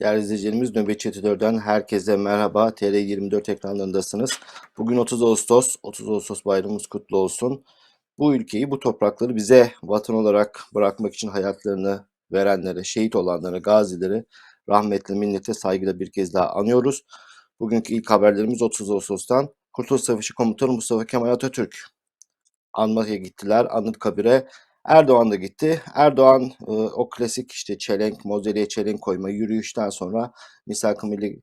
Değerli izleyicilerimiz Nöbetçi Editör'den herkese merhaba. TR24 ekranlarındasınız. Bugün 30 Ağustos. 30 Ağustos bayramımız kutlu olsun. Bu ülkeyi, bu toprakları bize vatan olarak bırakmak için hayatlarını verenlere, şehit olanlara, gazileri rahmetle, minnetle, saygıyla bir kez daha anıyoruz. Bugünkü ilk haberlerimiz 30 Ağustos'tan. Kurtuluş Savaşı Komutanı Mustafa Kemal Atatürk anmaya gittiler Anıtkabir'e. Erdoğan da gitti. Erdoğan e, o klasik işte çelenk, mozeliğe çelenk koyma yürüyüşten sonra Misak-ı Milli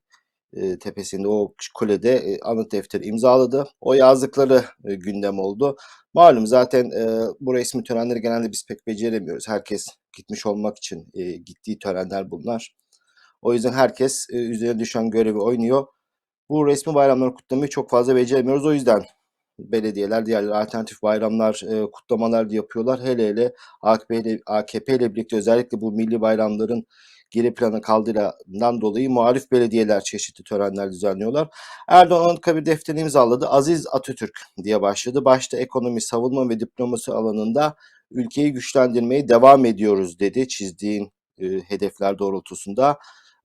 e, tepesinde o kulede e, anıt defteri imzaladı. O yazdıkları e, gündem oldu. Malum zaten e, bu resmi törenleri genelde biz pek beceremiyoruz. Herkes gitmiş olmak için e, gittiği törenler bunlar. O yüzden herkes e, üzerine düşen görevi oynuyor. Bu resmi bayramları kutlamayı çok fazla beceremiyoruz. O yüzden belediyeler, diğer alternatif bayramlar, e, kutlamalar yapıyorlar. Hele hele AKP ile, AKP ile birlikte özellikle bu milli bayramların geri plana kaldığından dolayı muhalif belediyeler çeşitli törenler düzenliyorlar. Erdoğan Anıtkabir defterini imzaladı. Aziz Atatürk diye başladı. Başta ekonomi, savunma ve diplomasi alanında ülkeyi güçlendirmeye devam ediyoruz dedi çizdiğin e, hedefler doğrultusunda.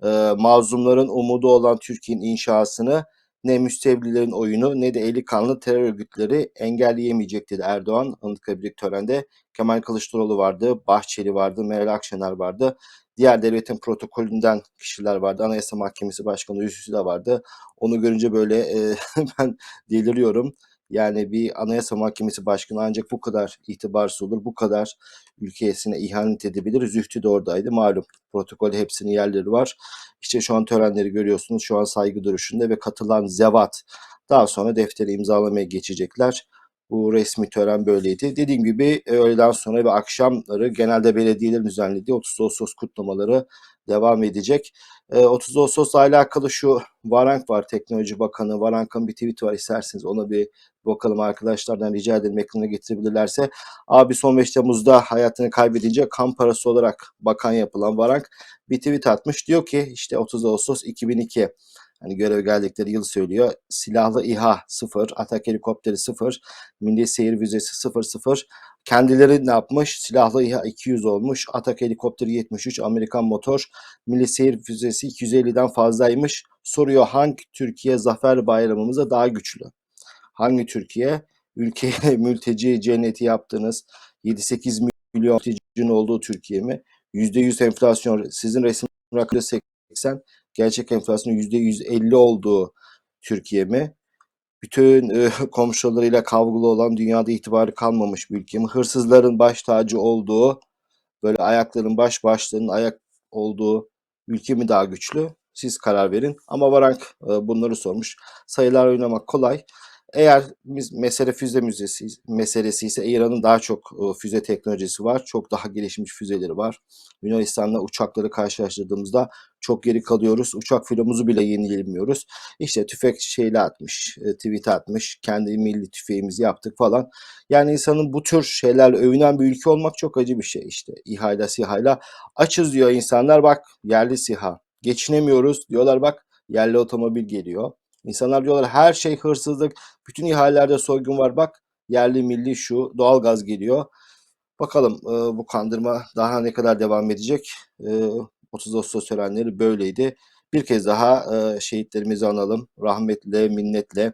E, mazlumların umudu olan Türkiye'nin inşasını ne müstevlilerin oyunu ne de eli kanlı terör örgütleri engelleyemeyecek dedi Erdoğan Anıtkabir'lik törende. Kemal Kılıçdaroğlu vardı, Bahçeli vardı, Meral Akşener vardı. Diğer devletin protokolünden kişiler vardı. Anayasa Mahkemesi Başkanı Hüsnü de vardı. Onu görünce böyle e, ben deliriyorum. Yani bir Anayasa Mahkemesi Başkanı ancak bu kadar itibarsız olur, bu kadar ülkesine ihanet edebilir. Zühtü de oradaydı. Malum protokol hepsinin yerleri var. İşte şu an törenleri görüyorsunuz. Şu an saygı duruşunda ve katılan zevat daha sonra defteri imzalamaya geçecekler. Bu resmi tören böyleydi. Dediğim gibi öğleden sonra ve akşamları genelde belediyelerin düzenlediği 30 Ağustos kutlamaları devam edecek. 30 Ağustos'la alakalı şu Varank var, Teknoloji Bakanı. Varank'ın bir tweet var isterseniz ona bir bakalım arkadaşlardan rica edelim ekrana getirebilirlerse. Abi son 5 Temmuz'da hayatını kaybedince kan parası olarak bakan yapılan Varank bir tweet atmış. Diyor ki işte 30 Ağustos 2002 hani görev geldikleri yıl söylüyor. Silahlı İHA 0, Atak helikopteri 0, Milli Seyir Vizesi 0 0. Kendileri ne yapmış? Silahlı İHA 200 olmuş, Atak helikopteri 73, Amerikan motor, Milli Seyir Füzesi 250'den fazlaymış. Soruyor hangi Türkiye zafer bayramımıza daha güçlü? Hangi Türkiye? Ülkeye mülteci cenneti yaptınız. 7-8 milyon mültecinin olduğu Türkiye mi? %100 enflasyon sizin resim rakamı 80 gerçek enflasyonun %150 olduğu Türkiye mi? Bütün e, komşularıyla kavgalı olan dünyada itibarı kalmamış bir ülke mi? Hırsızların baş tacı olduğu böyle ayakların baş başlarının ayak olduğu ülke mi daha güçlü? Siz karar verin. Ama Varank e, bunları sormuş. Sayılar oynamak kolay. Eğer biz mesele füze müzesi meselesi ise İran'ın daha çok e, füze teknolojisi var. Çok daha gelişmiş füzeleri var. Yunanistan'la uçakları karşılaştırdığımızda çok geri kalıyoruz. Uçak filomuzu bile yenilemiyoruz. İşte tüfek şeyle atmış, e, tweet atmış. Kendi milli tüfeğimizi yaptık falan. Yani insanın bu tür şeylerle övünen bir ülke olmak çok acı bir şey işte. İHA'yla SİHA'yla. Açız diyor insanlar bak yerli SİHA. Geçinemiyoruz diyorlar bak yerli otomobil geliyor. İnsanlar diyorlar her şey hırsızlık, bütün ihalelerde soygun var bak yerli milli şu doğalgaz geliyor. Bakalım e, bu kandırma daha ne kadar devam edecek. E, 30 Ağustos törenleri böyleydi. Bir kez daha e, şehitlerimizi analım. Rahmetle, minnetle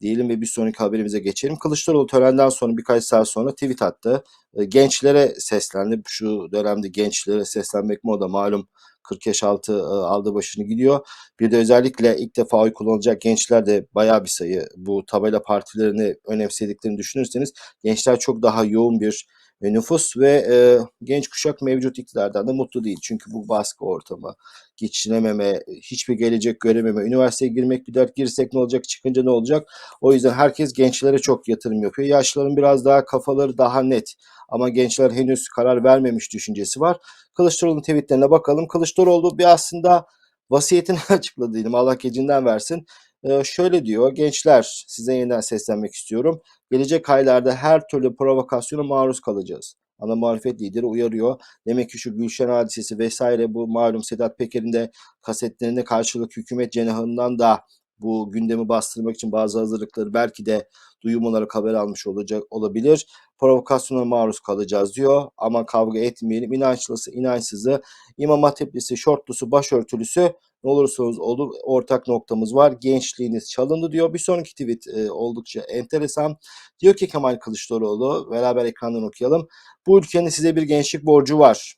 diyelim ve bir sonraki haberimize geçelim. Kılıçdaroğlu törenden sonra birkaç saat sonra tweet attı. Gençlere seslendi. Şu dönemde gençlere seslenmek moda malum 40 yaş altı e, aldı başını gidiyor. Bir de özellikle ilk defa oy kullanacak gençler de bayağı bir sayı. Bu tabela partilerini önemsediklerini düşünürseniz gençler çok daha yoğun bir e, nüfus ve e, genç kuşak mevcut iktidardan da mutlu değil. Çünkü bu baskı ortamı, geçinememe, hiçbir gelecek görememe, üniversiteye girmek bir dert girsek ne olacak, çıkınca ne olacak? O yüzden herkes gençlere çok yatırım yapıyor. Yaşlıların biraz daha kafaları daha net ama gençler henüz karar vermemiş düşüncesi var. Kılıçdaroğlu'nun tweetlerine bakalım. Kılıçdaroğlu bir aslında vasiyetini açıkladı diyelim. Allah gecinden versin. Ee, şöyle diyor. Gençler size yeniden seslenmek istiyorum. Gelecek aylarda her türlü provokasyona maruz kalacağız. Ana muhalefet lideri uyarıyor. Demek ki şu Gülşen hadisesi vesaire bu malum Sedat Peker'in de kasetlerine karşılık hükümet cenahından da bu gündemi bastırmak için bazı hazırlıkları belki de duyum olarak haber almış olacak olabilir. Provokasyona maruz kalacağız diyor. Ama kavga etmeyelim. İnançlısı, inançsızı, İmam Hatiplisi, şortlusu, başörtülüsü ne olursanız olun ortak noktamız var. Gençliğiniz çalındı diyor. Bir sonraki tweet e, oldukça enteresan. Diyor ki Kemal Kılıçdaroğlu beraber ekrandan okuyalım. Bu ülkenin size bir gençlik borcu var.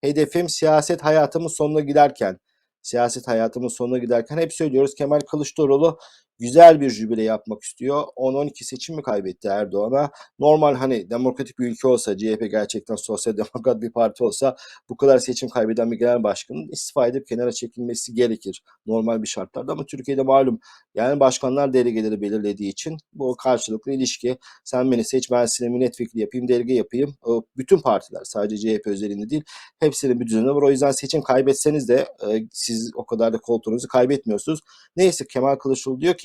Hedefim siyaset hayatımın sonuna giderken siyaset hayatımın sonuna giderken hep söylüyoruz Kemal Kılıçdaroğlu güzel bir jübile yapmak istiyor. 10-12 seçim mi kaybetti Erdoğan'a? Normal hani demokratik bir ülke olsa, CHP gerçekten sosyal demokrat bir parti olsa bu kadar seçim kaybeden bir genel başkanın istifa edip kenara çekilmesi gerekir normal bir şartlarda. Ama Türkiye'de malum yani başkanlar delegeleri belirlediği için bu karşılıklı ilişki. Sen beni seç ben seni milletvekili yapayım, delege yapayım. Bütün partiler sadece CHP özelinde değil hepsinin bir düzeni var. O yüzden seçim kaybetseniz de e, siz o kadar da koltuğunuzu kaybetmiyorsunuz. Neyse Kemal Kılıçdaroğlu diyor ki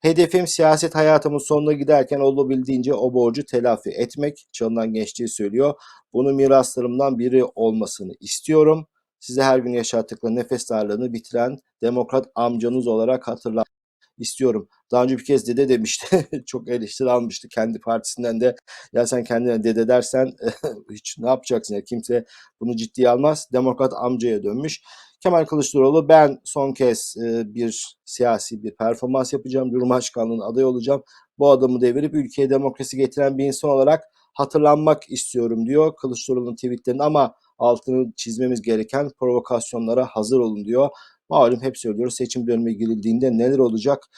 hedefim siyaset hayatımın sonuna giderken olabildiğince o borcu telafi etmek. Çalınan gençliği söylüyor. Bunu miraslarımdan biri olmasını istiyorum. Size her gün yaşattıkları nefes darlığını bitiren demokrat amcanız olarak hatırlat istiyorum. Daha önce bir kez dede demişti. Çok eleştiri almıştı kendi partisinden de. Ya sen kendine dede dersen hiç ne yapacaksın ya kimse bunu ciddiye almaz. Demokrat amcaya dönmüş. Kemal Kılıçdaroğlu ben son kez e, bir siyasi bir performans yapacağım. Cumhurbaşkanlığına aday olacağım. Bu adamı devirip ülkeye demokrasi getiren bir insan olarak hatırlanmak istiyorum diyor Kılıçdaroğlu'nun tweetlerinde ama altını çizmemiz gereken provokasyonlara hazır olun diyor. Malum hep söylüyoruz seçim dönemine girildiğinde neler olacak?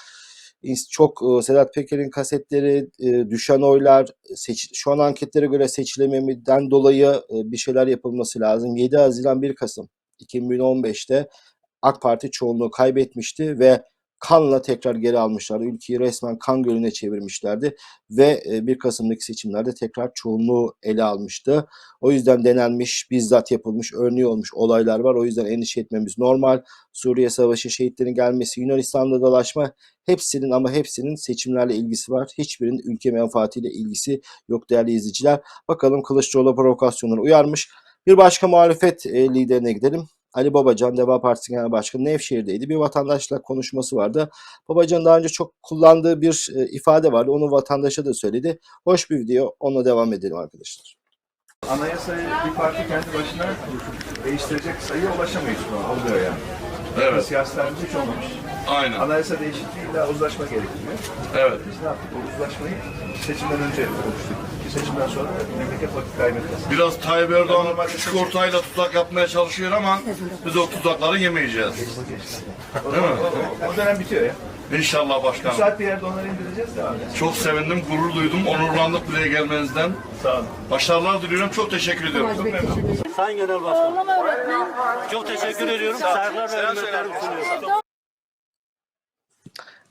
Çok e, Sedat Peker'in kasetleri, e, düşen oylar, seç, şu an anketlere göre seçilememeden dolayı e, bir şeyler yapılması lazım. 7 Haziran 1 Kasım 2015'te AK Parti çoğunluğu kaybetmişti ve kanla tekrar geri almışlardı. Ülkeyi resmen kan gölüne çevirmişlerdi ve 1 Kasım'daki seçimlerde tekrar çoğunluğu ele almıştı. O yüzden denenmiş, bizzat yapılmış, örneği olmuş olaylar var. O yüzden endişe etmemiz normal. Suriye Savaşı şehitlerin gelmesi, Yunanistan'da dalaşma hepsinin ama hepsinin seçimlerle ilgisi var. Hiçbirinin ülke menfaatiyle ilgisi yok değerli izleyiciler. Bakalım Kılıçdaroğlu provokasyonları uyarmış. Bir başka muhalefet e, liderine gidelim. Ali Babacan, Deva Partisi Genel Başkanı Nevşehir'deydi. Bir vatandaşla konuşması vardı. Babacan daha önce çok kullandığı bir e, ifade vardı. Onu vatandaşa da söyledi. Hoş bir video. Onunla devam edelim arkadaşlar. Anayasayı bir parti kendi başına değiştirecek sayıya ulaşamayız şu an. Oluyor yani. Evet. Siyasilerimiz hiç olmamış. Aynen. Anayasa değişikliğiyle uzlaşma gerekiyor. Evet. Biz ne yaptık? O uzlaşmayı seçimden önce oluşturduk. Seçimden sonra memleket vakit kaybetmesin. Biraz Tayyip Erdoğan küçük ortayla tuzak yapmaya çalışıyor ama biz o tuzakları yemeyeceğiz. Değil mi? o, dönem bitiyor ya. İnşallah Bu başkanım. saat bir yerde onları indireceğiz devam edeceğiz. Çok sevindim, gurur duydum, onurlandık buraya gelmenizden. Sağ olun. Başarılar diliyorum, çok teşekkür ediyorum. Sayın Genel Başkanım. Çok teşekkür ediyorum. Saygılar ve hürmetlerimi sunuyorum.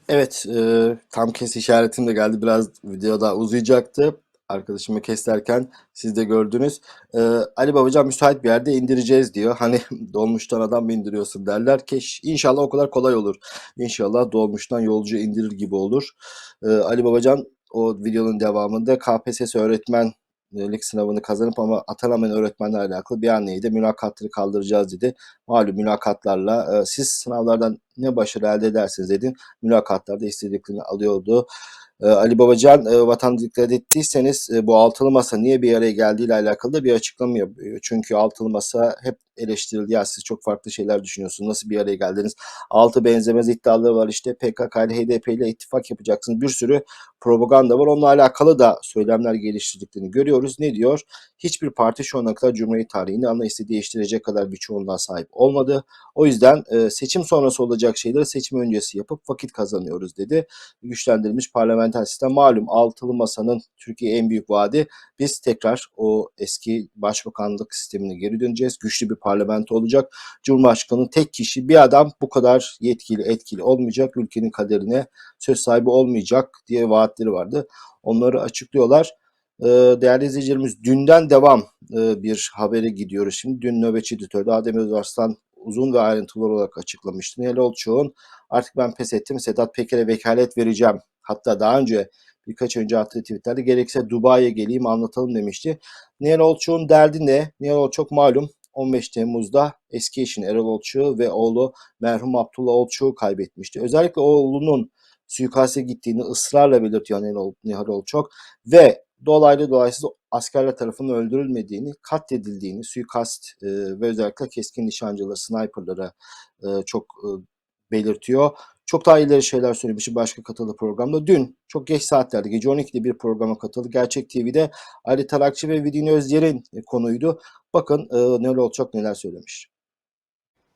Evet, e, tam kes işaretim de geldi. Biraz video daha uzayacaktı. Arkadaşımı keserken siz de gördünüz. E, Ali Babacan müsait bir yerde indireceğiz diyor. Hani dolmuştan adam mı indiriyorsun derler. Keş, inşallah o kadar kolay olur. İnşallah dolmuştan yolcu indirir gibi olur. E, Ali Babacan o videonun devamında KPSS öğretmenlik sınavını kazanıp ama atanamayan öğretmenlerle alakalı bir anneydi. Mülakatları kaldıracağız dedi. Malum mülakatlarla e, siz sınavlardan ne başarı elde edersiniz dedin. Mülakatlarda istediklerini alıyordu. E, Ali Babacan e, vatan dikkat ettiyseniz e, bu altılı masa niye bir araya geldiğiyle alakalı da bir açıklama yapıyor. Çünkü altılı masa hep eleştirildi. Ya siz çok farklı şeyler düşünüyorsunuz. Nasıl bir araya geldiniz? Altı benzemez iddiaları var. İşte PKK ile HDP ile ittifak yapacaksınız. Bir sürü propaganda var. Onunla alakalı da söylemler geliştirdiklerini görüyoruz. Ne diyor? Hiçbir parti şu ana kadar Cumhuriyet tarihini anayasayı değiştirecek kadar bir çoğunluğa sahip olmadı. O yüzden e, seçim sonrası olacak şeyleri seçim öncesi yapıp vakit kazanıyoruz dedi. Güçlendirilmiş parlamenter sistem malum altılı masanın Türkiye en büyük vaadi biz tekrar o eski başbakanlık sistemine geri döneceğiz. Güçlü bir parlamento olacak. Cumhurbaşkanı tek kişi bir adam bu kadar yetkili etkili olmayacak. Ülkenin kaderine söz sahibi olmayacak diye vaatleri vardı. Onları açıklıyorlar. Ee, Değerli izleyicilerimiz dünden devam e, bir habere gidiyoruz. Şimdi dün nöbetçi editörde Adem Özarslan uzun ve ayrıntılı olarak açıklamıştı. Nihal Olçoğ'un artık ben pes ettim Sedat Peker'e vekalet vereceğim. Hatta daha önce birkaç önce attığı tweetlerde gerekse Dubai'ye geleyim anlatalım demişti. Nihal Olçoğ'un derdi ne? Nihal Olçok malum 15 Temmuz'da eski eşini Erol Olçuk'u ve oğlu merhum Abdullah Olçuk'u kaybetmişti. Özellikle oğlunun suikaste gittiğini ısrarla belirtiyor Nihal Olçuk ve dolaylı dolaysız askerler tarafından öldürülmediğini, katledildiğini, suikast e, ve özellikle keskin nişancıları, sniperları e, çok e, belirtiyor. Çok daha ileri şeyler söylemişti başka katıldığı programda. Dün çok geç saatlerde gece 12'de bir programa katıldı. Gerçek TV'de Ali Tarakçı ve Vidin Özyer'in e, konuydu. Bakın e, neler olacak neler söylemiş.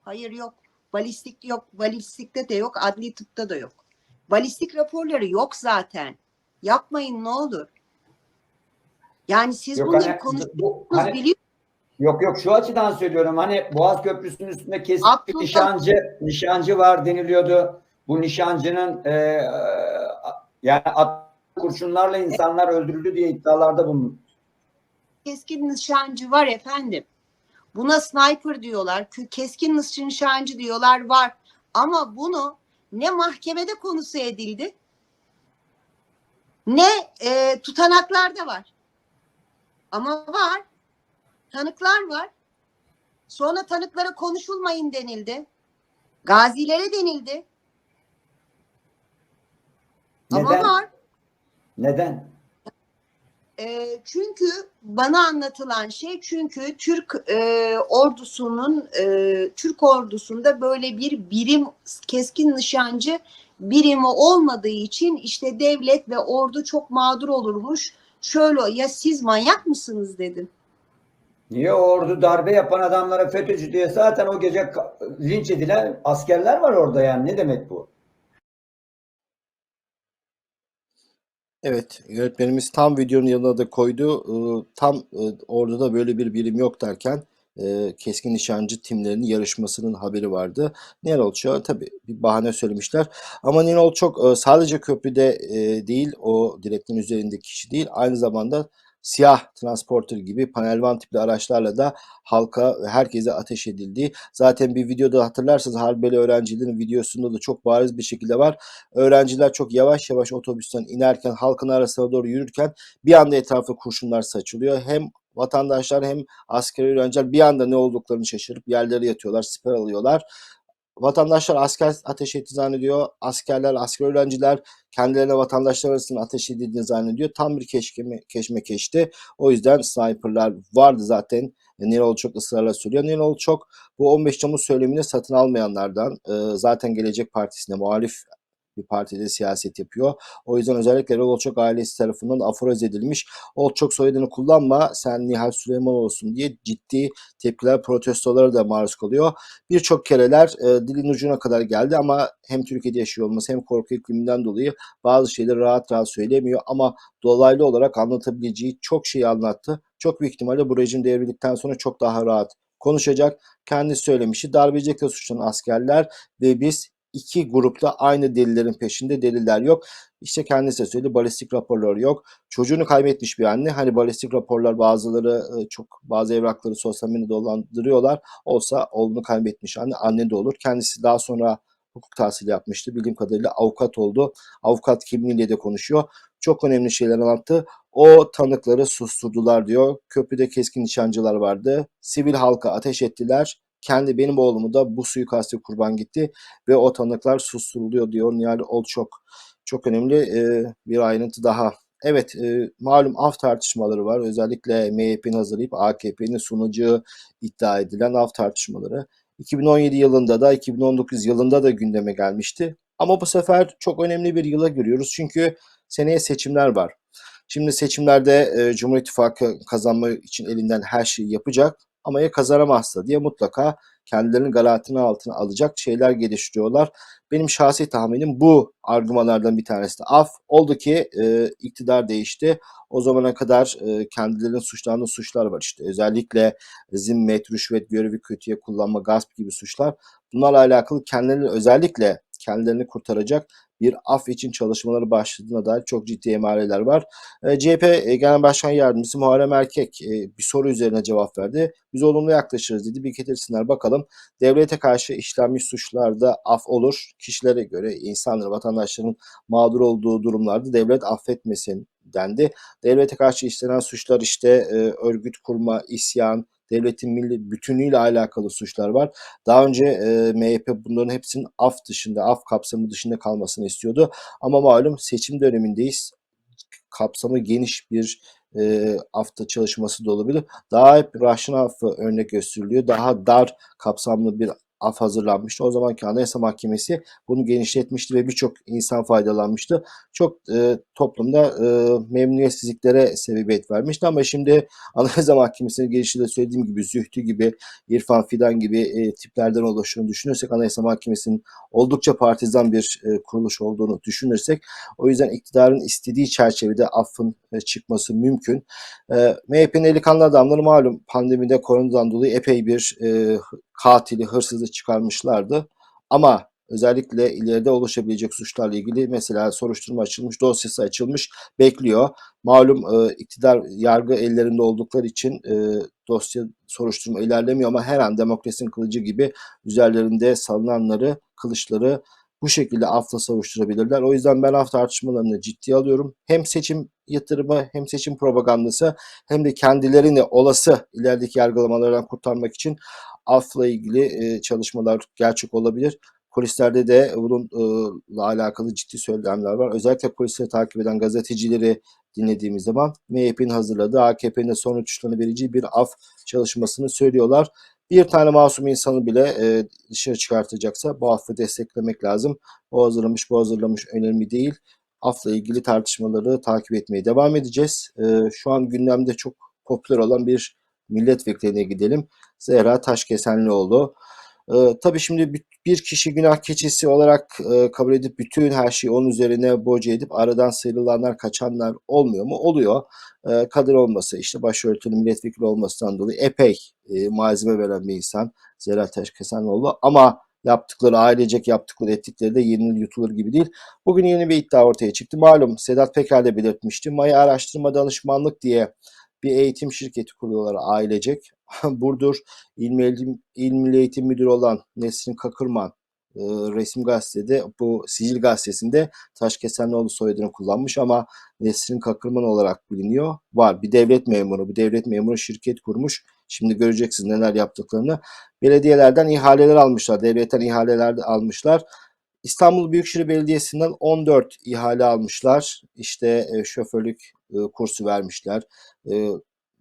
Hayır yok. Balistik yok. Balistikte de yok. Adli tıpta da yok. Balistik raporları yok zaten. Yapmayın ne olur. Yani siz Yok bunları hani, konuşuyorsunuz bu, hani, biliyor yok yok şu açıdan söylüyorum hani Boğaz Köprüsü'nün üstünde kesin bir Abdullah- nişancı nişancı var deniliyordu. Bu nişancının e, yani at kurşunlarla insanlar öldürüldü diye iddialarda bulundu. keskin nişancı var efendim. Buna sniper diyorlar. Keskin nişancı diyorlar var. Ama bunu ne mahkemede konusu edildi ne e, tutanaklarda var. Ama var. Tanıklar var. Sonra tanıklara konuşulmayın denildi. Gazilere denildi. Ama Neden? var. Neden? E, çünkü bana anlatılan şey çünkü Türk e, ordusunun e, Türk ordusunda böyle bir birim keskin nişancı birimi olmadığı için işte devlet ve ordu çok mağdur olurmuş. Şöyle ya siz manyak mısınız dedim. Niye ordu darbe yapan adamlara FETÖ'cü diye zaten o gece linç edilen askerler var orada yani ne demek bu? Evet, yönetmenimiz tam videonun yanına da koydu. Tam e, orada da böyle bir birim yok derken e, keskin nişancı timlerinin yarışmasının haberi vardı. Nihal Olçuk'a tabii bir bahane söylemişler. Ama Nihal Olçuk e, sadece köprüde e, değil, o direklerin üzerindeki kişi değil, aynı zamanda siyah transporter gibi panelvan tipli araçlarla da halka herkese ateş edildi. Zaten bir videoda hatırlarsanız Harbeli öğrencilerin videosunda da çok bariz bir şekilde var. Öğrenciler çok yavaş yavaş otobüsten inerken halkın arasına doğru yürürken bir anda etrafa kurşunlar saçılıyor. Hem vatandaşlar hem askeri öğrenciler bir anda ne olduklarını şaşırıp yerlere yatıyorlar, siper alıyorlar. Vatandaşlar asker ateş etti zannediyor. Askerler, asker öğrenciler kendilerine vatandaşlar arasında ateş edildiğini zannediyor. Tam bir keşkeme, keşmekeşti. O yüzden sniperlar vardı zaten. Nerol çok ısrarla söylüyor. Nerol çok bu 15 Temmuz söylemini satın almayanlardan. Ee, zaten Gelecek Partisi'ne muhalif bir partide siyaset yapıyor. O yüzden özellikle Erol Olçok ailesi tarafından aforoz edilmiş. Olçok soyadını kullanma sen Nihal Süleyman olsun diye ciddi tepkiler, protestolara da maruz kalıyor. Birçok kereler e, dilin ucuna kadar geldi ama hem Türkiye'de yaşıyor olması hem korku ikliminden dolayı bazı şeyleri rahat rahat söylemiyor ama dolaylı olarak anlatabileceği çok şeyi anlattı. Çok büyük ihtimalle bu rejim devrildikten sonra çok daha rahat konuşacak. Kendisi söylemişti. Darbecilikle suçlanan askerler ve biz iki grupta aynı delillerin peşinde deliller yok. İşte kendisi söyledi balistik raporlar yok. Çocuğunu kaybetmiş bir anne. Hani balistik raporlar bazıları e, çok bazı evrakları sosyal medyada dolandırıyorlar. Olsa oğlunu kaybetmiş anne anne de olur. Kendisi daha sonra hukuk tahsili yapmıştı. Bildiğim kadarıyla avukat oldu. Avukat kimliğiyle de konuşuyor. Çok önemli şeyler anlattı. O tanıkları susturdular diyor. Köprüde keskin nişancılar vardı. Sivil halka ateş ettiler. Kendi benim oğlumu da bu suikaste kurban gitti ve o tanıklar susturuluyor diyor Nihal Olçok. Çok önemli e, bir ayrıntı daha. Evet e, malum af tartışmaları var. Özellikle MHP'nin hazırlayıp AKP'nin sunacağı iddia edilen af tartışmaları. 2017 yılında da 2019 yılında da gündeme gelmişti. Ama bu sefer çok önemli bir yıla giriyoruz. Çünkü seneye seçimler var. Şimdi seçimlerde e, Cumhur İttifakı kazanma için elinden her şeyi yapacak. Ama ya kazanamazsa diye mutlaka kendilerinin garantisini altına alacak şeyler geliştiriyorlar. Benim şahsi tahminim bu argümanlardan bir tanesi de af. Oldu ki e, iktidar değişti. O zamana kadar e, kendilerinin suçlandığı suçlar var işte. Özellikle zimmet, rüşvet, görevi kötüye kullanma, gasp gibi suçlar. Bunlarla alakalı kendilerini özellikle kendilerini kurtaracak bir af için çalışmaları başladığına dair çok ciddi emareler var. E, CHP e, Genel Başkan Yardımcısı Muharrem Erkek e, bir soru üzerine cevap verdi. Biz olumlu yaklaşırız dedi. Bir getirsinler bakalım. Devlete karşı işlenmiş suçlarda af olur. Kişilere göre insanların, vatandaşların mağdur olduğu durumlarda devlet affetmesin dendi. Devlete karşı işlenen suçlar işte örgüt kurma, isyan, devletin milli bütünlüğüyle alakalı suçlar var. Daha önce e, MHP bunların hepsinin af dışında, af kapsamı dışında kalmasını istiyordu. Ama malum seçim dönemindeyiz. Kapsamı geniş bir e, hafta çalışması da olabilir. Daha hep Rahşan affı örnek gösteriliyor. Daha dar kapsamlı bir af hazırlanmıştı. O zamanki Anayasa Mahkemesi bunu genişletmişti ve birçok insan faydalanmıştı. Çok e, toplumda e, memnuniyetsizliklere sebebiyet vermişti ama şimdi Anayasa Mahkemesi'nin gelişiyle söylediğim gibi Zühtü gibi, İrfan Fidan gibi e, tiplerden oluştuğunu düşünürsek Anayasa Mahkemesi'nin oldukça partizan bir e, kuruluş olduğunu düşünürsek o yüzden iktidarın istediği çerçevede affın e, çıkması mümkün. E, MHP'nin eli adamları malum pandemide koronadan dolayı epey bir e, katili, hırsızı çıkarmışlardı. Ama özellikle ileride oluşabilecek suçlarla ilgili mesela soruşturma açılmış, dosyası açılmış, bekliyor. Malum e, iktidar yargı ellerinde oldukları için e, dosya soruşturma ilerlemiyor ama her an demokrasinin kılıcı gibi üzerlerinde salınanları, kılıçları bu şekilde afla savuşturabilirler. O yüzden ben af tartışmalarını ciddiye alıyorum. Hem seçim yatırımı hem seçim propagandası hem de kendilerini olası ilerideki yargılamalardan kurtarmak için afla ilgili e, çalışmalar gerçek olabilir. Polislerde de bununla alakalı ciddi söylemler var. Özellikle polisleri takip eden gazetecileri dinlediğimiz zaman MHP'nin hazırladığı AKP'nin de son uçuşlarını vereceği bir af çalışmasını söylüyorlar. Bir tane masum insanı bile e, dışarı çıkartacaksa bu affı desteklemek lazım. O hazırlamış bu hazırlamış önemli değil. Afla ilgili tartışmaları takip etmeye devam edeceğiz. E, şu an gündemde çok popüler olan bir milletvekiline gidelim. Zehra Taşkesenlioğlu. Ee, tabii şimdi bir- kişi günah keçisi olarak e, kabul edip bütün her şeyi onun üzerine boca edip aradan sıyrılanlar, kaçanlar olmuyor mu? Oluyor. Ee, kadın olması, işte başörtülü milletvekili olmasından dolayı epey e, malzeme veren bir insan Zehra Taşkesenoğlu. Ama yaptıkları, ailecek yaptıkları, ettikleri de yenilir yutulur gibi değil. Bugün yeni bir iddia ortaya çıktı. Malum Sedat Peker de belirtmişti. Maya Araştırma Danışmanlık diye bir eğitim şirketi kuruyorlar ailecek. Burdur İl Milli, İl Milli Eğitim Müdürü olan Nesrin Kakırman e, resim gazetede bu sicil gazetesinde Taşkesenoğlu soyadını kullanmış ama Nesrin Kakırman olarak biliniyor. Var bir devlet memuru. Bu devlet memuru şirket kurmuş. Şimdi göreceksiniz neler yaptıklarını. Belediyelerden ihaleler almışlar. Devletten ihaleler de almışlar. İstanbul Büyükşehir Belediyesi'nden 14 ihale almışlar. İşte e, şoförlük kursu vermişler.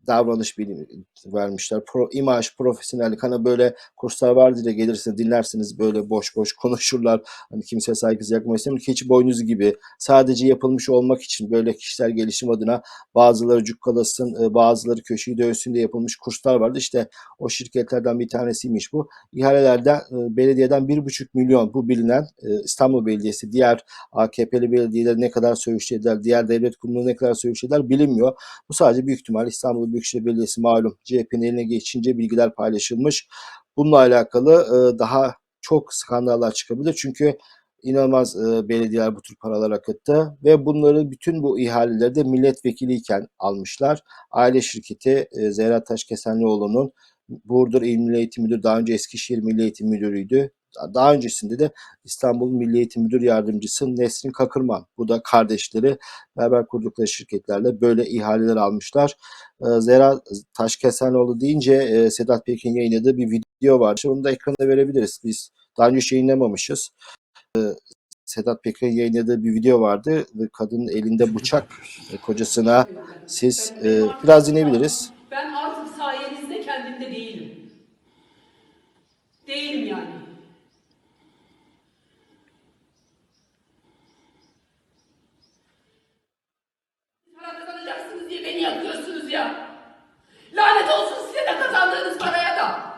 Davranış bilimi vermişler. Pro, imaj, profesyonellik hani böyle kurslar vardır ya gelirsiniz dinlersiniz böyle boş boş konuşurlar. Hani kimseye saygısız yakmak istemiyorum. Keçi boynuzu gibi sadece yapılmış olmak için böyle kişisel gelişim adına bazıları cukkalasın, e, bazıları köşeyi dövsün diye yapılmış kurslar vardı. İşte o şirketlerden bir tanesiymiş bu. İhalelerden e, belediyeden 1,5 milyon bu bilinen e, İstanbul Belediyesi diğer AKP'li belediyeler ne kadar söğüşlediler, diğer devlet kurumları ne kadar söğüşlediler bilinmiyor. Bu sadece büyük ihtimal İstanbul Büyükşehir Belediyesi malum CHP'nin eline geçince bilgiler paylaşılmış. Bununla alakalı e, daha çok skandallar çıkabilir. Çünkü inanılmaz e, belediyeler bu tür paralar akıttı ve bunları bütün bu ihaleleri de milletvekiliyken almışlar. Aile şirketi e, Zehra Taşkesenlioğlu'nun Burdur İl Milli Eğitim Müdürü daha önce Eskişehir Milli Eğitim Müdürü'ydü. Daha öncesinde de İstanbul Milli Eğitim Müdür Yardımcısı Nesrin Kakırman. Bu da kardeşleri beraber kurdukları şirketlerle böyle ihaleler almışlar. Ee, Zehra Taşkesenoğlu deyince e, Sedat Peker'in yayınladığı bir video var. Onu da ekrana verebiliriz. Biz daha önce hiç yayınlamamışız. Ee, Sedat Peker'in yayınladığı bir video vardı. Kadının elinde bıçak e, kocasına siz e, biraz dinleyebiliriz. Ben artık sayenizde kendimde değilim. Değilim yani. Para yakıyorsunuz ya. Lanet olsun size de kazandığınız paraya da.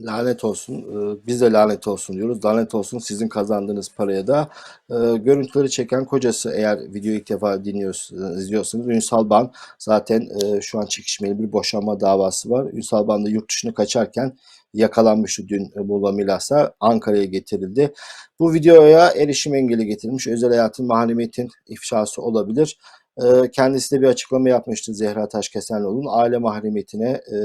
Lanet olsun. Ee, Biz de lanet olsun diyoruz. Lanet olsun sizin kazandığınız paraya da. Ee, Görüntüleri çeken kocası eğer videoyu ilk defa dinliyorsunuz, izliyorsanız Ünsal Ban zaten e, şu an çekişmeli bir boşanma davası var. Ünsal Ban da yurt dışına kaçarken yakalanmıştı dün Muğla Milas'a. Ankara'ya getirildi. Bu videoya erişim engeli getirilmiş. Özel hayatın mahremiyetin ifşası olabilir. Ee, Kendisi de bir açıklama yapmıştı Zehra Taşkesenlioğlu'nun aile mahremiyetine e,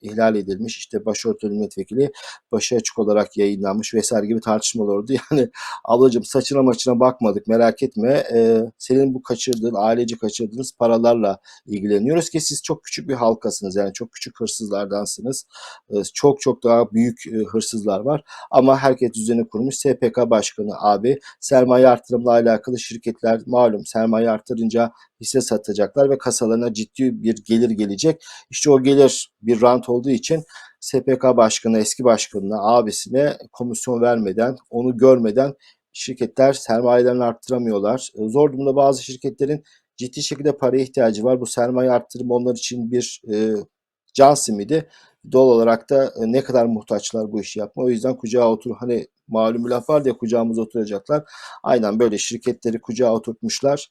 ihlal edilmiş. İşte başörtülü milletvekili başı açık olarak yayınlanmış vesaire gibi tartışmalar oldu. Yani ablacığım saçına maçına bakmadık merak etme. Ee, senin bu kaçırdığın, ailece kaçırdığınız paralarla ilgileniyoruz ki siz çok küçük bir halkasınız. Yani çok küçük hırsızlardansınız. Ee, çok çok daha büyük e, hırsızlar var. Ama herkes düzeni kurmuş. SPK Başkanı abi sermaye artırımla alakalı şirketler malum sermaye artırınca hisse satacaklar ve kasalarına ciddi bir gelir gelecek. İşte o gelir bir rant olduğu için SPK Başkanı, eski başkanına, abisine komisyon vermeden, onu görmeden şirketler sermayelerini arttıramıyorlar. E, Zor durumda bazı şirketlerin ciddi şekilde paraya ihtiyacı var. Bu sermaye arttırımı onlar için bir e, can simidi. Doğal olarak da e, ne kadar muhtaçlar bu işi yapma. O yüzden kucağa otur hani malum laf var ya kucağımıza oturacaklar. Aynen böyle şirketleri kucağa oturtmuşlar.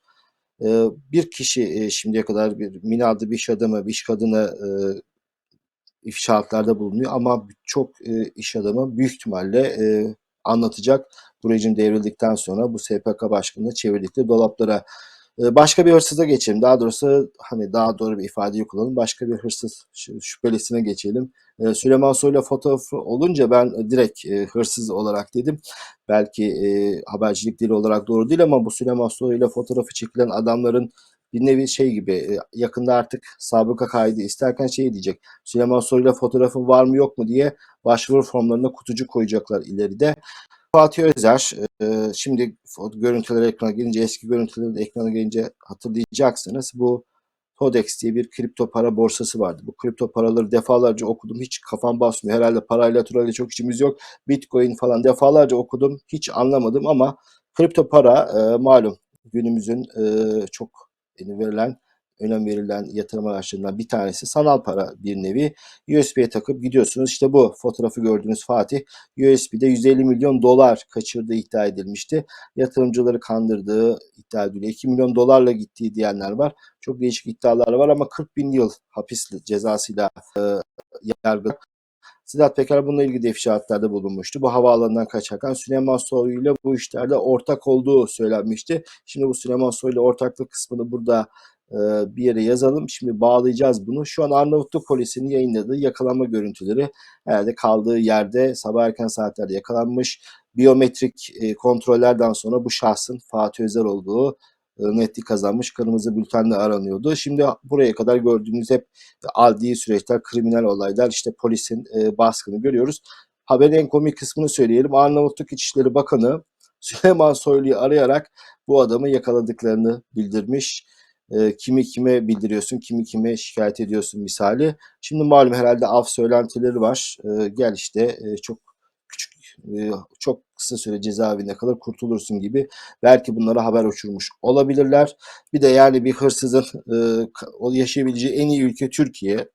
E, bir kişi şimdiye kadar bir Mine adlı bir iş adamı, bir iş kadını ifşaatlarda bulunuyor ama çok e, iş adamı büyük ihtimalle e, anlatacak bu rejim devrildikten sonra bu SPK başkanını çevirdikleri dolaplara. E, başka bir hırsıza geçelim. Daha doğrusu hani daha doğru bir ifadeyi kullanalım. Başka bir hırsız şü- şüphelisine geçelim. E, Süleyman Soylu fotoğrafı olunca ben direkt e, hırsız olarak dedim. Belki e, habercilik dili olarak doğru değil ama bu Süleyman Soylu fotoğrafı çekilen adamların bir nevi şey gibi e, yakında artık sabıka kaydı isterken şey diyecek. Süleyman Soylu'yla fotoğrafın var mı yok mu diye başvuru formlarına kutucu koyacaklar ileride. Fatih Özer, e, şimdi fo- görüntüler ekrana gelince, eski görüntüler de ekrana gelince hatırlayacaksınız. Bu Todex diye bir kripto para borsası vardı. Bu kripto paraları defalarca okudum. Hiç kafam basmıyor. Herhalde parayla turayla çok işimiz yok. Bitcoin falan defalarca okudum. Hiç anlamadım ama kripto para e, malum günümüzün e, çok verilen önem verilen yatırım araçlarından bir tanesi sanal para bir nevi. USB'ye takıp gidiyorsunuz. İşte bu fotoğrafı gördüğünüz Fatih USB'de 150 milyon dolar kaçırdığı iddia edilmişti. Yatırımcıları kandırdığı iddia ediliyor. 2 milyon dolarla gittiği diyenler var. Çok değişik iddialar var ama 40 bin yıl hapis cezasıyla e, yargı. Sedat Peker bununla ilgili de ifşaatlarda bulunmuştu. Bu havaalanından kaçarken Süleyman Soylu ile bu işlerde ortak olduğu söylenmişti. Şimdi bu Süleyman Soylu ortaklık kısmını burada e, bir yere yazalım. Şimdi bağlayacağız bunu. Şu an Arnavutluk polisinin yayınladığı yakalanma görüntüleri herhalde kaldığı yerde sabah erken saatlerde yakalanmış. Biyometrik e, kontrollerden sonra bu şahsın Fatih Özer olduğu netlik kazanmış. Kırmızı bültenle aranıyordu. Şimdi buraya kadar gördüğünüz hep adli süreçler, kriminal olaylar, işte polisin e, baskını görüyoruz. Haberin en komik kısmını söyleyelim. Arnavutluk İçişleri Bakanı Süleyman Soylu'yu arayarak bu adamı yakaladıklarını bildirmiş. E, kimi kime bildiriyorsun, kimi kime şikayet ediyorsun misali. Şimdi malum herhalde af söylentileri var. E, gel işte e, çok e, çok kısa süre cezaevinde kalır kurtulursun gibi. Belki bunlara haber uçurmuş olabilirler. Bir de yani bir hırsızın e, yaşayabileceği en iyi ülke Türkiye.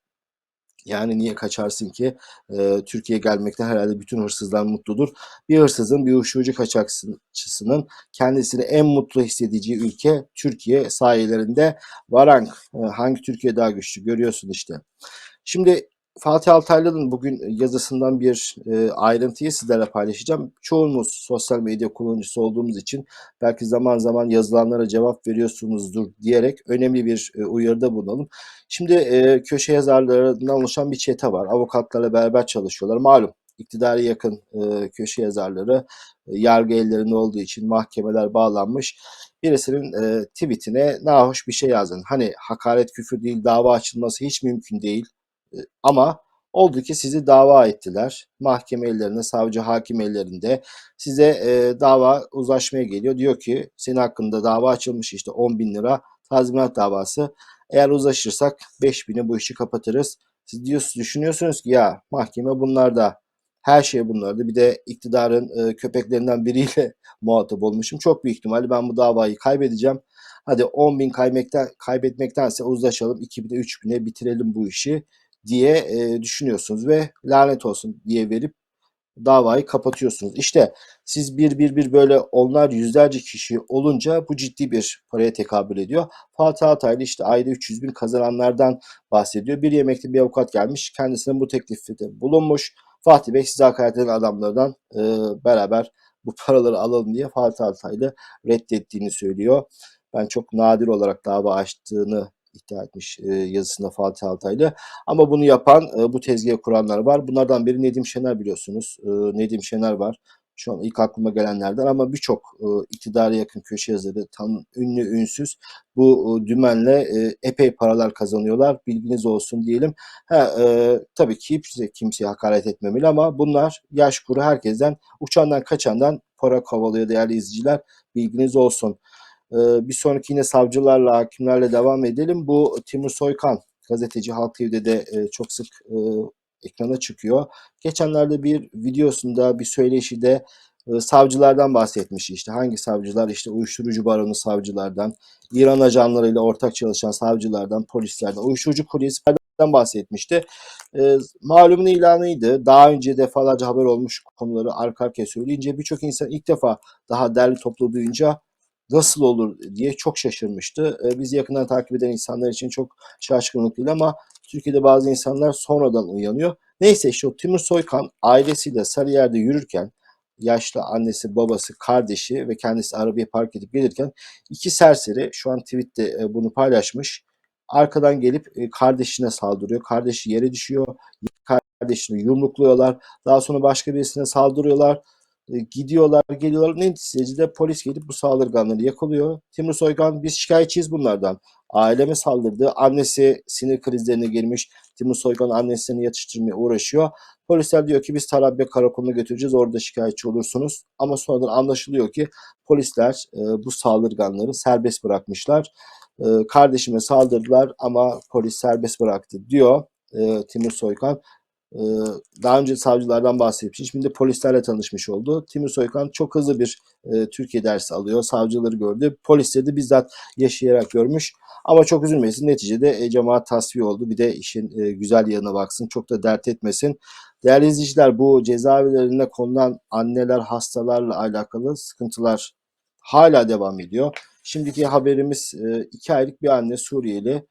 Yani niye kaçarsın ki? Ee, Türkiye'ye gelmekten herhalde bütün hırsızlar mutludur. Bir hırsızın, bir uyuşturucu kaçakçısının kendisini en mutlu hissedeceği ülke Türkiye sayelerinde Varank. Ee, hangi Türkiye daha güçlü görüyorsun işte. Şimdi Fatih Altaylı'nın bugün yazısından bir e, ayrıntıyı sizlerle paylaşacağım. Çoğumuz sosyal medya kullanıcısı olduğumuz için belki zaman zaman yazılanlara cevap veriyorsunuzdur diyerek önemli bir e, uyarıda bulunalım. Şimdi e, köşe yazarlarından oluşan bir çete var. Avukatlarla beraber çalışıyorlar. Malum iktidara yakın e, köşe yazarları e, yargı ellerinde olduğu için mahkemeler bağlanmış. Birisinin e, tweetine nahoş bir şey yazın. Hani hakaret küfür değil dava açılması hiç mümkün değil. E, ama oldu ki sizi dava ettiler. Mahkeme ellerinde, savcı hakim ellerinde. Size e, dava uzlaşmaya geliyor. Diyor ki senin hakkında dava açılmış işte 10 bin lira tazminat davası. Eğer uzlaşırsak 5000'e bu işi kapatırız. Siz diyorsunuz, düşünüyorsunuz ki ya mahkeme bunlarda her şey bunlarda bir de iktidarın e, köpeklerinden biriyle muhatap olmuşum. Çok büyük ihtimalle ben bu davayı kaybedeceğim. Hadi 10 bin kaybetmekten, kaybetmektense uzlaşalım 2000'e 3000'e bitirelim bu işi diye e, düşünüyorsunuz ve lanet olsun diye verip davayı kapatıyorsunuz. İşte siz bir bir bir böyle onlar yüzlerce kişi olunca bu ciddi bir paraya tekabül ediyor. Fatih Altaylı işte ayda 300 bin kazananlardan bahsediyor. Bir yemekte bir avukat gelmiş kendisine bu teklifte bulunmuş. Fatih Bey size hakaret eden adamlardan e, beraber bu paraları alalım diye Fatih Altaylı reddettiğini söylüyor. Ben çok nadir olarak dava açtığını iddia etmiş e, yazısında Fatih Altaylı. Ama bunu yapan, e, bu tezgahı kuranlar var. Bunlardan biri Nedim Şener biliyorsunuz. E, Nedim Şener var. Şu an ilk aklıma gelenlerden ama birçok e, iktidara yakın köşe yazarı, tam ünlü ünsüz bu e, dümenle e, epey paralar kazanıyorlar. Bilginiz olsun diyelim. Ha, e, tabii ki kimse kimseye hakaret etmemeli ama bunlar yaş kuru herkesten uçandan kaçandan para kovalıyor değerli izleyiciler. Bilginiz olsun. E, bir sonraki yine savcılarla, hakimlerle devam edelim. Bu Timur Soykan gazeteci Halk TV'de de e, çok sık e, ekrana çıkıyor. Geçenlerde bir videosunda, bir söyleşide e, savcılardan bahsetmiş. İşte hangi savcılar? İşte uyuşturucu baronu savcılardan, İran ajanlarıyla ortak çalışan savcılardan, polislerden, uyuşturucu kuryesilerden bahsetmişti. E, malumun ilanıydı. Daha önce defalarca haber olmuş konuları arka arkaya söyleyince birçok insan ilk defa daha derli toplu duyunca nasıl olur diye çok şaşırmıştı. E, bizi yakından takip eden insanlar için çok şaşkınlık değil ama Türkiye'de bazı insanlar sonradan uyanıyor. Neyse işte o Timur Soykan ailesiyle Sarıyer'de yürürken yaşlı annesi, babası, kardeşi ve kendisi arabayı park edip gelirken iki serseri şu an tweette e, bunu paylaşmış. Arkadan gelip e, kardeşine saldırıyor. Kardeşi yere düşüyor. Kardeşini yumrukluyorlar. Daha sonra başka birisine saldırıyorlar. E, Gidiyorlar, geliyorlar. Neticede polis gelip bu saldırganları yakalıyor. Timur Soykan biz şikayetçiyiz bunlardan. Aileme saldırdı. Annesi sinir krizlerine girmiş. Timur Soykan annesini yatıştırmaya uğraşıyor. Polisler diyor ki biz Tarabya Karakoluna götüreceğiz orada şikayetçi olursunuz. Ama sonradan anlaşılıyor ki polisler e, bu saldırganları serbest bırakmışlar. E, kardeşime saldırdılar ama polis serbest bıraktı diyor e, Timur Soykan. E, daha önce savcılardan bahsetmiş. Şimdi polislerle tanışmış oldu. Timur Soykan çok hızlı bir e, Türkiye dersi alıyor. Savcıları gördü. Polisleri de bizzat yaşayarak görmüş. Ama çok üzülmesin. Neticede e, cemaat tasfiye oldu. Bir de işin e, güzel yanına baksın. Çok da dert etmesin. Değerli izleyiciler bu cezaevlerine konulan anneler hastalarla alakalı sıkıntılar hala devam ediyor. Şimdiki haberimiz e, iki aylık bir anne Suriyeli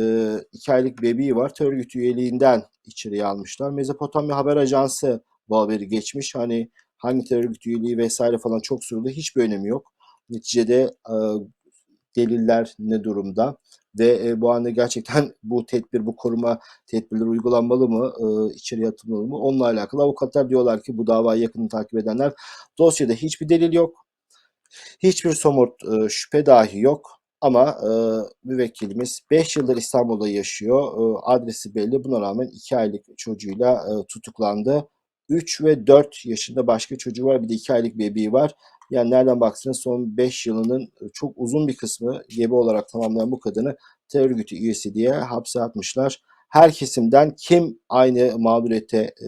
e, iki aylık bebeği var. Terör örgütü üyeliğinden içeriye almışlar. Mezopotamya Haber Ajansı bu haberi geçmiş. Hani hangi terör örgütü üyeliği vesaire falan çok soruldu. Hiçbir önemi yok. Neticede e, deliller ne durumda ve e, bu anda gerçekten bu tedbir, bu koruma tedbirleri uygulanmalı mı, e, içeriye atılmalı mı? Onunla alakalı avukatlar diyorlar ki bu davayı yakından takip edenler dosyada hiçbir delil yok. Hiçbir somut e, şüphe dahi yok. Ama e, müvekkilimiz 5 yıldır İstanbul'da yaşıyor. E, adresi belli. Buna rağmen 2 aylık çocuğuyla e, tutuklandı. 3 ve 4 yaşında başka çocuğu var. Bir de 2 aylık bebeği var. Yani nereden baksanız son 5 yılının çok uzun bir kısmı gebe olarak tamamlayan bu kadını terör örgütü üyesi diye hapse atmışlar. Her kesimden kim aynı mağduriyete e,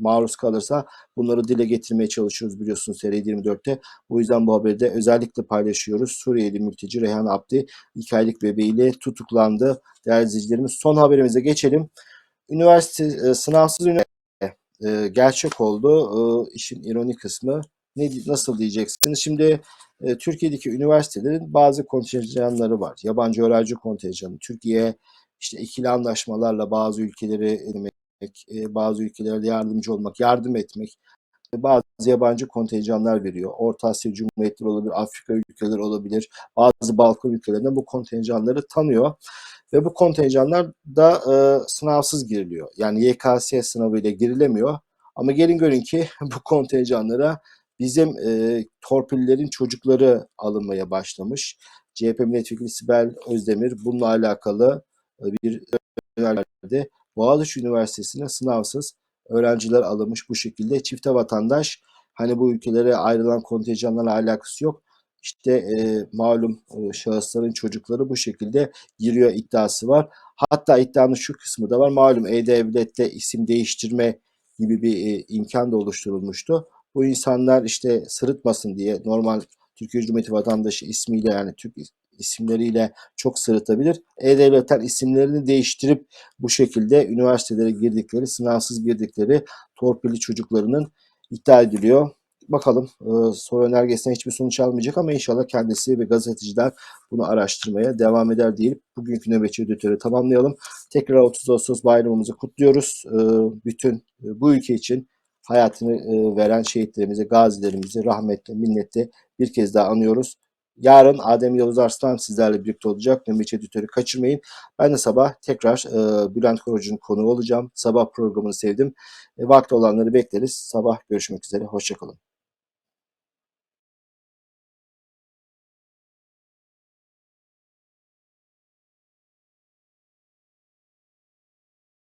maruz kalırsa bunları dile getirmeye çalışıyoruz biliyorsunuz TR24'te. O yüzden bu haberi de özellikle paylaşıyoruz. Suriyeli mülteci Reyhan Abdi 2 aylık bebeğiyle tutuklandı. Değerli izleyicilerimiz son haberimize geçelim. Üniversite e, sınavsız üniversite e, gerçek oldu. E, işin ironik kısmı ne nasıl diyeceksiniz? Şimdi Türkiye'deki üniversitelerin bazı kontenjanları var. Yabancı öğrenci kontenjanı. Türkiye işte ikili anlaşmalarla bazı ülkeleri etmek, e, bazı ülkelere yardımcı olmak, yardım etmek, bazı yabancı kontenjanlar veriyor. Orta Asya Cumhuriyetleri olabilir, Afrika ülkeleri olabilir, bazı Balkan ülkelerinden bu kontenjanları tanıyor. Ve bu kontenjanlar da e, sınavsız giriliyor. Yani YKS sınavıyla girilemiyor. Ama gelin görün ki bu kontenjanlara bizim e, torpillerin çocukları alınmaya başlamış. CHP milletvekili Sibel Özdemir bununla alakalı e, bir önerdi. Boğaziçi Üniversitesi'ne sınavsız öğrenciler alınmış bu şekilde. Çifte vatandaş hani bu ülkelere ayrılan kontenjanlarla alakası yok. İşte e, malum e, şahısların çocukları bu şekilde giriyor iddiası var. Hatta iddianın şu kısmı da var. Malum E-Devlet'te isim değiştirme gibi bir e, imkan da oluşturulmuştu. Bu insanlar işte sırıtmasın diye normal Türkiye Cumhuriyeti vatandaşı ismiyle yani Türk isimleriyle çok sırıtabilir. E-Devlet'ten isimlerini değiştirip bu şekilde üniversitelere girdikleri, sınavsız girdikleri torpilli çocuklarının iddia ediliyor. Bakalım e, soru önergesinden hiçbir sonuç almayacak ama inşallah kendisi ve gazeteciler bunu araştırmaya devam eder deyip bugünkü nöbetçi ödütörü tamamlayalım. Tekrar 30 Ağustos bayramımızı kutluyoruz. E, bütün e, bu ülke için hayatını e, veren şehitlerimizi, gazilerimizi rahmetle, minnetle bir kez daha anıyoruz. Yarın Adem Yavuz Arslan sizlerle birlikte olacak. Nöbetçi Editörü kaçırmayın. Ben de sabah tekrar e, Bülent Korucu'nun konuğu olacağım. Sabah programını sevdim. E, vakti olanları bekleriz. Sabah görüşmek üzere. Hoşçakalın.